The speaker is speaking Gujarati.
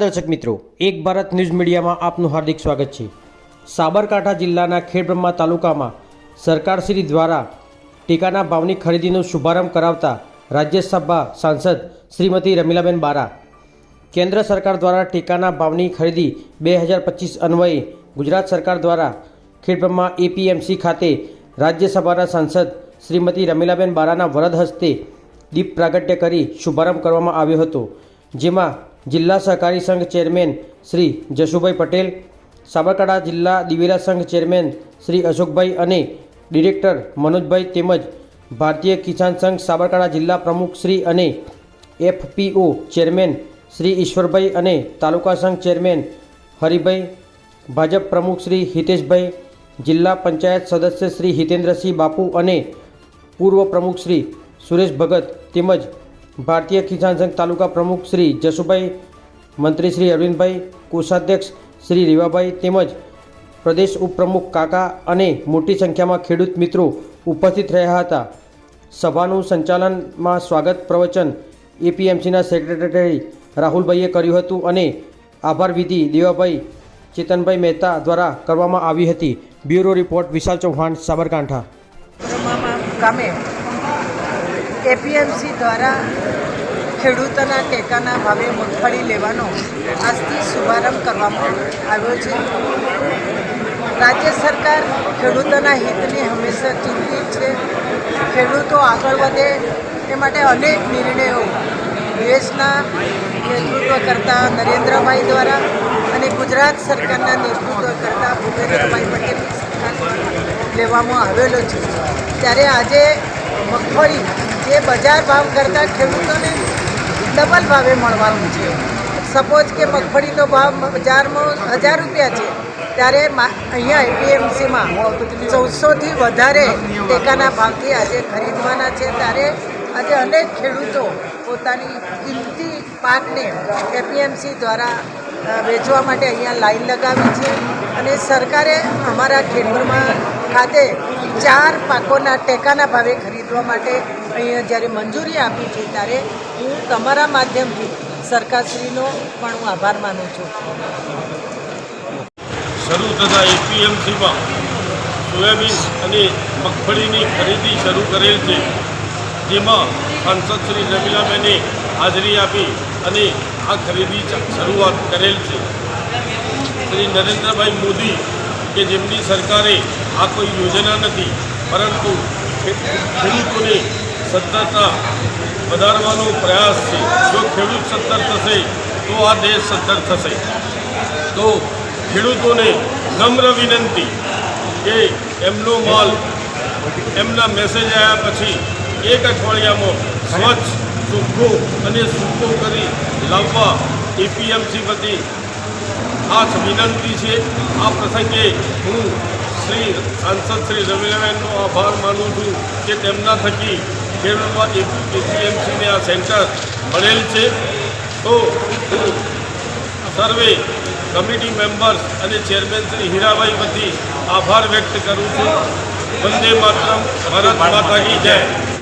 દર્શક મિત્રો, એક ભારત ન્યૂઝ મીડિયામાં આપનું હાર્દિક સ્વાગત છે. સાબરકાંઠા જિલ્લાના ખેડબ્રહ્મા તાલુકામાં સરકારશ્રી દ્વારા ટેકાના ભાવની ખરીદીનો શુભારંભ કરાવતા રાજ્યસભા સાંસદ શ્રીમતી રમીલાબેન બારા. કેન્દ્ર સરકાર દ્વારા ટેકાના ભાવની ખરીદી બે હજાર પચીસ અન્વયે ગુજરાત સરકાર દ્વારા ખેડબ્રહ્મા એપીએમસી ખાતે રાજ્યસભાના સાંસદ શ્રીમતી રમીલાબેન બારાના વરદ હસ્તે દીપ પ્રાગટ્ય કરી શુભારંભ કરવામાં આવ્યો હતો, જેમાં જિલ્લા સહકારી સંઘ ચેરમેન શ્રી જશુભાઈ પટેલ, સાબરકાંઠા જિલ્લા દિવેલા સંઘ ચેરમેન શ્રી અશોકભાઈ અને ડિરેક્ટર મનોજભાઈ તેમજ ભારતીય કિસાન સંઘ સાબરકાંઠા જિલ્લા પ્રમુખ શ્રી અને એફપીઓ ચેરમેન શ્રી ઈશ્વરભાઈ અને તાલુકા સંઘ ચેરમેન હરિભાઈ, ભાજપ પ્રમુખ શ્રી હિતેશભાઈ, જિલ્લા પંચાયત સદસ્ય શ્રી હિતેન્દ્રસિંહ બાપુ અને પૂર્વ પ્રમુખ શ્રી સુરેશ ભગત તેમજ ભારતીય કિસાન સંઘ તાલુકા પ્રમુખ શ્રી જશુભાઈ મંત્રી શ્રી અરવિંદભાઈ, કોષાધ્યક્ષ શ્રી રીવાભાઈ તેમજ પ્રદેશ ઉપપ્રમુખ કાકા અને મોટી સંખ્યામાં ખેડૂત મિત્રો ઉપસ્થિત રહ્યા હતા. સભાનું સંચાલનમાં સ્વાગત પ્રવચન એપીએમસીના સેક્રેટરી રાહુલભાઈએ કર્યું હતું અને આભાર વિધિ દેવાભાઈ ચેતનભાઈ મહેતા દ્વારા કરવામાં આવી હતી. Bureau report Vishal Chauhan, Sabarkantha. APMC દ્વારા ખેડૂતોના ટેકાના ભાવે મગફળી લેવાનો આજથી શુભારંભ કરવામાં આવ્યો છે. રાજ્ય સરકાર ખેડૂતોના હિતની હંમેશા ચિંતિત છે. ખેડૂતો આગળ વધે એ માટે અનેક નિર્ણયો દેશના નેતૃત્વ કરતા નરેન્દ્રભાઈ દ્વારા અને ગુજરાત સરકારના નેતૃત્વ કરતા ભૂપેન્દ્રભાઈ પટેલ લેવામાં આવેલો છે. ત્યારે આજે મગફળી જે બજાર ભાવ કરતાં ખેડૂતોને ડબલ ભાવે મળવાનું છે. સપોઝ કે મગફળીનો ભાવ બજારમાં હજાર રૂપિયા છે, ત્યારે અહીંયા એપીએમસીમાં ચૌદસોથી વધારે ટેકાના ભાવથી આજે ખરીદવાના છે. ત્યારે આજે અનેક ખેડૂતો પોતાની કિંમતી પાકને એપીએમસી દ્વારા વેચવા માટે અહીંયા લાઈન લગાવી છે અને સરકારે અમારા ખેડૂતમાં ખાતે ચાર પાકોના ટેકાના ભાવે ખરીદવા માટે અહીંયા જ્યારે મંજૂરી આપી છે ત્યારે હું તમારા માધ્યમથી સરકારશ્રીનો પણ હું આભાર માનું છું. શરૂ થતા એપીએમસીમાં સોયાબીન અને મગફળીની ખરીદી શરૂ કરેલ છે. જેમાં સાંસદ શ્રી નબીલાબેને હાજરી આપી અને આ ખરીદી શરૂઆત કરેલ છે. શ્રી નરેન્દ્રભાઈ મોદી કે જેમની સરકારે આ કોઈ યોજના નથી, પરંતુ ખેડૂતોને સદ્ધરતા વધારવાનો પ્રયાસ છે. જો ખેડૂત સદ્ધર થશે, તો આ દેશ સદ્ધર થશે. તો ખેડૂતોને નમ્ર વિનંતી કે એમનો માલ, એમના મેસેજ આવ્યા પછી એક અઠવાડિયામાં સ્વચ્છ ચોખ્ખો અને સુખો કરી લાવવા એપીએમસી વતી ખાસ વિનંતી છે. આ પ્રસંગે હું શ્રી સાંસદ શ્રી રવિનારાયણનો આભાર માનું છું કે તેમના થકી ખેડૂતમાં એપીએમસીને આ સેન્ટર મળેલ છે. તો હું સર્વે કમિટી મેમ્બર્સ અને ચેરમેન શ્રી હીરાભાઈ વતી આભાર વ્યક્ત કરું છું. વંદે માતરમ. ભારત માતા કી જય.